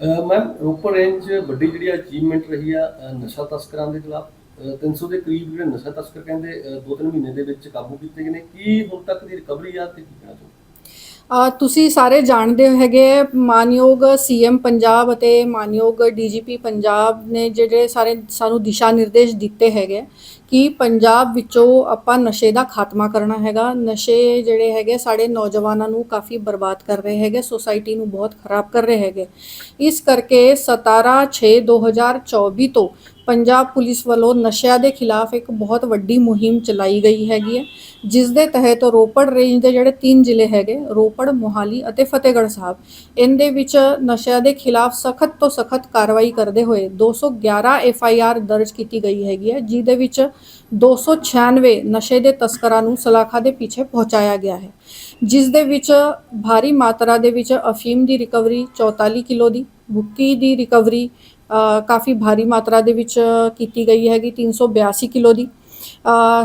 Ma'am Ropar range 'ਚ ਵੱਡੀ ਜਿਹੜੀ ਅਚੀਵਮੈਂਟ ਰਹੀ ਆ ਨਸ਼ਾ ਤਸਕਰਾਂ ਦੇ ਖਿਲਾਫ। 300 ਦੇ ਕਰੀਬ ਜਿਹੜੇ ਨਸ਼ਾ ਤਸਕਰ ਕਹਿੰਦੇ 2-3 ਮਹੀਨੇ ਦੇ ਵਿੱਚ ਕਾਬੂ ਕੀਤੇ ਗਏ ਨੇ। ਕੀ ਹੁਣ ਤੱਕ ਦੀ ਰਿਕਵਰੀ ਆ ਤੇ ਕੀ ਕਹਿਣਾ ਚਾਹੋ ਤੁਸੀਂ ਸਾਰੇ ਜਾਣਦੇ ਹੈਗੇ ਮਾਨਯੋਗ ਸੀਐਮ ਪੰਜਾਬ ਅਤੇ ਮਾਨਯੋਗ ਡੀਜੀਪੀ ਪੰਜਾਬ ਨੇ ਜਿਹੜੇ ਸਾਰੇ ਸਾਨੂੰ ਦਿਸ਼ਾ ਨਿਰਦੇਸ਼ ਦਿੱਤੇ ਹੈਗੇ ਕਿ ਪੰਜਾਬ ਵਿੱਚੋਂ ਆਪਾਂ ਨਸ਼ੇ ਦਾ ਖਾਤਮਾ ਕਰਨਾ ਹੈਗਾ। ਨਸ਼ੇ ਜਿਹੜੇ ਹੈਗੇ ਸਾਡੇ ਨੌਜਵਾਨਾਂ ਨੂੰ ਕਾਫੀ ਬਰਬਾਦ ਕਰ ਰਹੇ ਹੈਗੇ ਸੋਸਾਇਟੀ ਨੂੰ ਬਹੁਤ ਖਰਾਬ ਕਰ ਰਹੇ ਹੈਗੇ। ਇਸ ਕਰਕੇ 17 6 2024 ਤੋਂ ਪੰਜਾਬ ਪੁਲਿਸ ਵੱਲੋਂ ਨਸ਼ਿਆਂ ਦੇ ਖਿਲਾਫ ਇੱਕ ਬਹੁਤ ਵੱਡੀ ਮੁਹਿੰਮ ਚਲਾਈ ਗਈ ਹੈਗੀ ਹੈ, ਜਿਸ ਦੇ ਤਹਿਤ ਰੋਪੜ ਰੇਂਜ ਦੇ ਜਿਹੜੇ ਤਿੰਨ ਜ਼ਿਲ੍ਹੇ ਹੈਗੇ, ਰੋਪੜ, ਮੋਹਾਲੀ ਅਤੇ ਫਤਿਹਗੜ੍ਹ ਸਾਹਿਬ, ਇਹਦੇ ਵਿੱਚ ਨਸ਼ਿਆਂ ਦੇ ਖਿਲਾਫ ਸਖਤ ਤੋਂ ਸਖਤ ਕਾਰਵਾਈ ਕਰਦੇ ਹੋਏ 211 ਐਫ ਆਈ ਆਰ ਦਰਜ ਕੀਤੀ ਗਈ ਹੈਗੀ ਹੈ, ਜਿਹਦੇ ਵਿੱਚ 296 ਨਸ਼ੇ ਦੇ ਤਸਕਰਾਂ ਨੂੰ ਸਲਾਖਾ ਦੇ ਪਿੱਛੇ ਪਹੁੰਚਾਇਆ ਗਿਆ ਹੈ, ਜਿਸ ਦੇ ਵਿੱਚ ਭਾਰੀ ਮਾਤਰਾ ਦੇ ਵਿੱਚ ਅਫੀਮ ਦੀ ਰਿਕਵਰੀ 44 ਕਿਲੋ ਦੀ, ਬੁੱਕੀ ਦੀ ਰਿਕਵਰੀ ਕਾਫੀ ਭਾਰੀ ਮਾਤਰਾ ਦੇ ਵਿੱਚ ਕੀਤੀ ਗਈ ਹੈਗੀ 382 ਕਿਲੋ ਦੀ।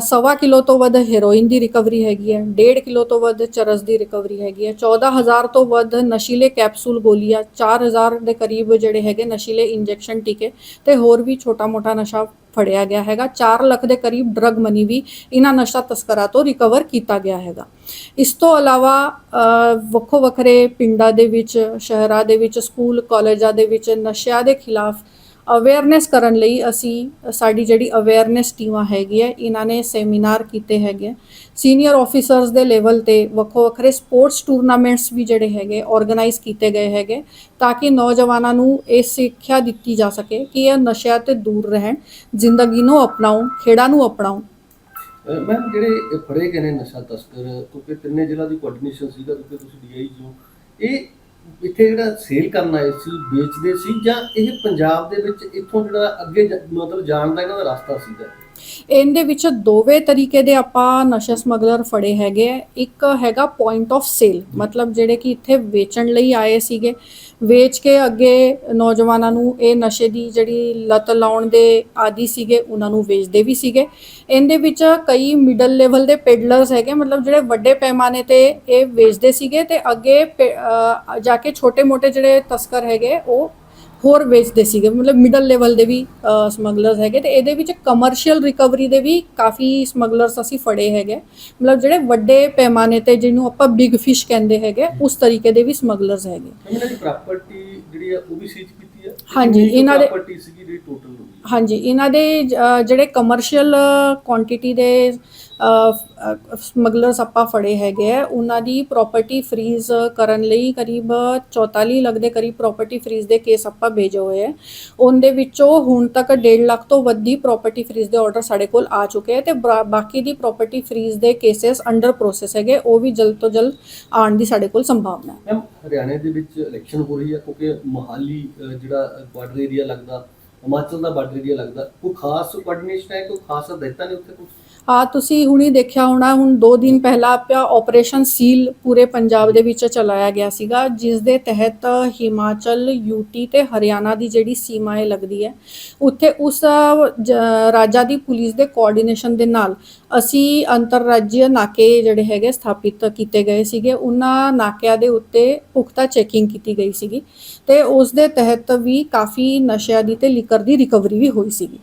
ਸਵਾ ਕਿਲੋ ਤੋਂ ਵੱਧ ਹੈਰੋਇਨ ਦੀ ਰਿਕਵਰੀ ਹੈਗੀ ਹੈ 1.5 ਕਿਲੋ ਤੋਂ ਵੱਧ ਚਰਸ ਦੀ ਰਿਕਵਰੀ ਹੈਗੀ ਹੈ 14000 ਤੋਂ ਵੱਧ ਨਸ਼ੀਲੇ ਕੈਪਸੂਲ ਗੋਲੀਆਂ 4000 ਦੇ ਕਰੀਬ ਜਿਹੜੇ ਹੈਗੇ ਨਸ਼ੀਲੇ ਇੰਜੈਕਸ਼ਨ ਟੀਕੇ ਤੇ ਹੋਰ ਵੀ ਛੋਟਾ-ਮੋਟਾ ਨਸ਼ਾ ਫੜਿਆ ਗਿਆ ਹੈਗਾ 4 ਲੱਖ ਦੇ ਕਰੀਬ ਡਰਗ ਮਨੀ ਵੀ ਇਹਨਾਂ ਨਸ਼ਾ ਤਸਕਰਾਂ ਤੋਂ ਰਿਕਵਰ ਕੀਤਾ ਗਿਆ ਹੈਗਾ। ਇਸ ਤੋਂ ਇਲਾਵਾ ਵੱਖੋ ਵੱਖਰੇ ਪਿੰਡਾਂ ਦੇ ਵਿੱਚ, ਸ਼ਹਿਰਾਂ ਦੇ ਵਿੱਚ ਸਕੂਲ ਕਾਲਜਾਂ ਦੇ ਵਿੱਚ ਨਸ਼ਿਆਂ ਦੇ ਖਿਲਾਫ ਅਵੇਅਰਨੈਸ ਕਰਨ ਲਈ ਅਸੀਂ, ਸਾਡੀ ਜਿਹੜੀ ਅਵੇਅਰਨੈਸ ਟੀਮਾਂ ਹੈਗੀ ਹੈ ਇਹਨਾਂ ਨੇ ਸੈਮੀਨਾਰ ਕੀਤੇ ਹੈਗੇ ਸੀਨੀਅਰ ਆਫੀਸਰਸ ਦੇ ਲੈਵਲ ਤੇ ਵੱਖੋ ਵੱਖਰੇ ਸਪੋਰਟਸ ਟੂਰਨਾਮੈਂਟਸ ਵੀ ਜਿਹੜੇ ਹੈਗੇ ਆਰਗੇਨਾਈਜ਼ ਕੀਤੇ ਗਏ ਹੈਗੇ, ਤਾਂ ਕਿ ਨੌਜਵਾਨਾਂ ਨੂੰ ਇਹ ਸਿੱਖਿਆ ਦਿੱਤੀ ਜਾ ਸਕੇ ਕਿ ਇਹ ਨਸ਼ਿਆਂ ਤੇ ਦੂਰ ਰਹਿਣ, ਜ਼ਿੰਦਗੀ ਨੂੰ ਅਪਣਾਉਣ, ਖੇਡਾਂ ਨੂੰ ਅਪਣਾਉਣ। ਮੈਮ ਜਿਹੜੇ ਫੜੇ ਗਏ ਨੇ ਨਸ਼ਾ ਤਸਕਰ, ਕਿਉਂਕਿ ਤਿੰਨੇ ਜ਼ਿਲ੍ਹਾ ਦੀ ਕੋਆਰਡੀਨੇਸ਼ਨ ਸੀਗਾ, ਕਿਉਂਕਿ ਤੁਸੀਂ ਡੀਆਈ ਜੋ ਇਹ ਇੱਥੇ ਜਿਹੜਾ ਸੇਲ ਕਰਨ ਆਏ ਸੀ, ਵੇਚਦੇ ਸੀ ਜਾਂ ਇਹ ਪੰਜਾਬ ਦੇ ਵਿੱਚ ਇੱਥੋਂ ਜਿਹੜਾ ਅੱਗੇ ਜ- ਮਤਲਬ ਜਾਣ ਦਾ ਇਹਨਾਂ ਦਾ ਰਸਤਾ ਸੀਗਾ? ਇਹਦੇ ਵਿੱਚ ਦੋਵੇਂ ਤਰੀਕੇ ਦੇ ਆਪਾਂ ਨਸ਼ਾ ਸਮਗਲਰ ਫੜੇ ਹੈਗੇ ਆ। ਇੱਕ ਹੈਗਾ ਪੁਆਇੰਟ ਆਫ ਸੇਲ ਮਤਲਬ ਜਿਹੜੇ ਕਿ ਇੱਥੇ ਵੇਚਣ ਲਈ ਆਏ ਸੀਗੇ। ਵੇਚ ਕੇ ਅੱਗੇ ਨੌਜਵਾਨਾਂ ਨੂੰ ਇਹ ਨਸ਼ੇ ਦੀ ਜਿਹੜੀ ਲਤ ਲਾਉਣ ਦੇ ਆਦੀ ਸੀਗੇ ਉਹਨਾਂ ਨੂੰ ਵੇਚਦੇ ਵੀ ਸੀਗੇ। ਇਹਦੇ ਵਿੱਚ ਕਈ ਮਿਡਲ ਲੈਵਲ ਦੇ ਪੈਡਲਰਸ ਹੈਗੇ ਮਤਲਬ ਜਿਹੜੇ ਵੱਡੇ ਪੈਮਾਨੇ ਤੇ ਇਹ ਵੇਚਦੇ ਸੀਗੇ ਤੇ ਅੱਗੇ ਜਾ ਕੇ ਛੋਟੇ-ਮੋਟੇ ਜਿਹੜੇ ਤਸਕਰ ਹੈਗੇ ਉਹ ਹੋਰ ਵੇਚਦੇ ਸੀਗੇ, ਮਤਲਬ ਮਿਡਲ ਲੈਵਲ ਦੇ ਵੀ ਸਮਗਲਰਸ ਹੈਗੇ ਤੇ ਇਹਦੇ ਵਿੱਚ ਕਮਰਸ਼ੀਅਲ ਰਿਕਵਰੀ ਦੇ ਵੀ ਕਾਫੀ ਸਮਗਲਰਸ ਅਸੀਂ ਫੜੇ ਹੈਗੇ। ਮਤਲਬ ਜਿਹੜੇ ਵੱਡੇ ਪੈਮਾਨੇ ਤੇ ਜਿਹਨੂੰ ਆਪਾਂ ਬਿਗ ਫਿਸ਼ ਕਹਿੰਦੇ ਹੈਗੇ, ਉਸ ਤਰੀਕੇ ਦੇ ਵੀ ਸਮਗਲਰਸ ਹੈਗੇ। ਮੈਮ ਪ੍ਰਾਪਰਟੀ ਜਿਹੜੀ ਆ, ਉਹ ਵੀ ਸੀਜ਼ ਹਾਂਜੀ, ਇਹਨਾਂ ਦੇ- ਪ੍ਰਾਪਰਟੀ ਸੀਗੀ ਜਿਹੜੀ ਟੋਟਲ ਹੋਈ ਹਾਂਜੀ ਇਹਨਾਂ ਦੇ ਅ, ਜਿਹੜੇ ਕਮਰਸ਼ੀਅਲ ਕੁਆਂਟੀਟੀ ਦੇ ਸਮਗਲਰਸ ਆਪਾਂ ਫੜੇ ਹੈਗੇ ਆ ਉਹਨਾਂ ਦੀ ਪ੍ਰਾਪਰਟੀ ਫਰੀਜ਼ ਕਰਨ ਲਈ ਕਰੀਬ 44 ਲੱਖ ਦੇ ਕਰੀਬ ਪ੍ਰਾਪਰਟੀ ਫਰੀਜ਼ ਦੇ ਕੇਸ ਆਪਾਂ ਭੇਜੇ ਹੋਏ ਆ। ਉਹਦੇ ਵਿੱਚੋਂ ਹੁਣ ਤੱਕ 1.5 ਲੱਖ ਤੋਂ ਵੱਧ ਦੀ ਪ੍ਰਾਪਰਟੀ ਫਰੀਜ਼ ਦੇ ਆਰਡਰ ਸਾਡੇ ਕੋਲ ਆ ਚੁੱਕੇ ਆ ਤੇ ਬਰਾ- ਬਾਕੀ ਦੀ ਪ੍ਰਾਪਰਟੀ ਫਰੀਜ਼ ਦੇ ਕੇਸਸ ਅੰਡਰ ਪ੍ਰੋਸੈਸ ਹੈਗੇ ਉਹ ਵੀ ਜਲਦ ਤੋਂ ਜਲਦ ਆਉਣ ਦੀ ਸਾਡੇ ਕੋਲ ਸੰਭਾਵਨਾ ਹੈ। ਮੈਮ ਹਰਿਆਣੇ ਦੇ ਵਿੱਚ ਇਲੈਕਸ਼ਨ ਹੋ ਰਹੀ ਹੈ ਕਿਉਂਕਿ ਮੋਹਾਲੀ ਜਿਹੜਾ ਬਾਰਡਰ ਏਰੀਆ ਲੱਗਦਾ, ਹਿਮਾਚਲ ਦਾ ਬਾਰਡਰ ਏਰੀਆ ਲੱਗਦਾ, ਕੋਈ ਖਾਸ ਕੋਆਰਡੀਨੇਸ਼ਨ ਹੈ, ਕੋਈ ਖਾਸ ਹਦਾਇਤਾਂ ਨੇ ਉੱਥੇ ਕੁਝ ਆ ਤੁਸੀਂ ਹੁਣੀ ਦੇਖਿਆ ਹੋਣਾ, ਹੁਣ 2 ਦਿਨ ਪਹਿਲਾਂ ਪਿਆ ਆਪਰੇਸ਼ਨ ਸੀਲ ਪੂਰੇ ਪੰਜਾਬ ਦੇ ਵਿੱਚ ਚਲਾਇਆ ਗਿਆ ਸੀਗਾ, ਜਿਸ ਦੇ ਤਹਿਤ ਹਿਮਾਚਲ ਯੂਟੀ ਤੇ ਹਰਿਆਣਾ ਦੀ ਜਿਹੜੀ ਸੀਮਾ ਸੀਮਾਏ ਲੱਗਦੀ ਹੈ, ਉੱਥੇ ਉਸ ਜ- ਰਾਜਾਂ ਦੀ ਪੁਲਿਸ ਦੇ ਕੋਆਰਡੀਨੇਸ਼ਨ ਦੇ ਨਾਲ ਅਸੀਂ ਅੰਤਰਰਾਜੀ ਨਾਕੇ ਜਿਹੜੇ ਹੈਗੇ ਸਥਾਪਿਤ ਕੀਤੇ ਗਏ ਸੀਗੇ, ਉਹਨਾਂ ਨਾਕਿਆਂ ਦੇ ਉੱਤੇ ਪੁਖਤਾ ਚੈਕਿੰਗ ਕੀਤੀ ਗਈ ਸੀਗੀ ਤੇ ਉਸ ਦੇ ਤਹਿਤ ਵੀ ਕਾਫੀ ਨਸ਼ਿਆਂ ਦੀ ਤੇ ਲਿਕਰ ਦੀ ਰਿਕਵਰੀ ਵੀ ਹੋਈ ਸੀਗੀ।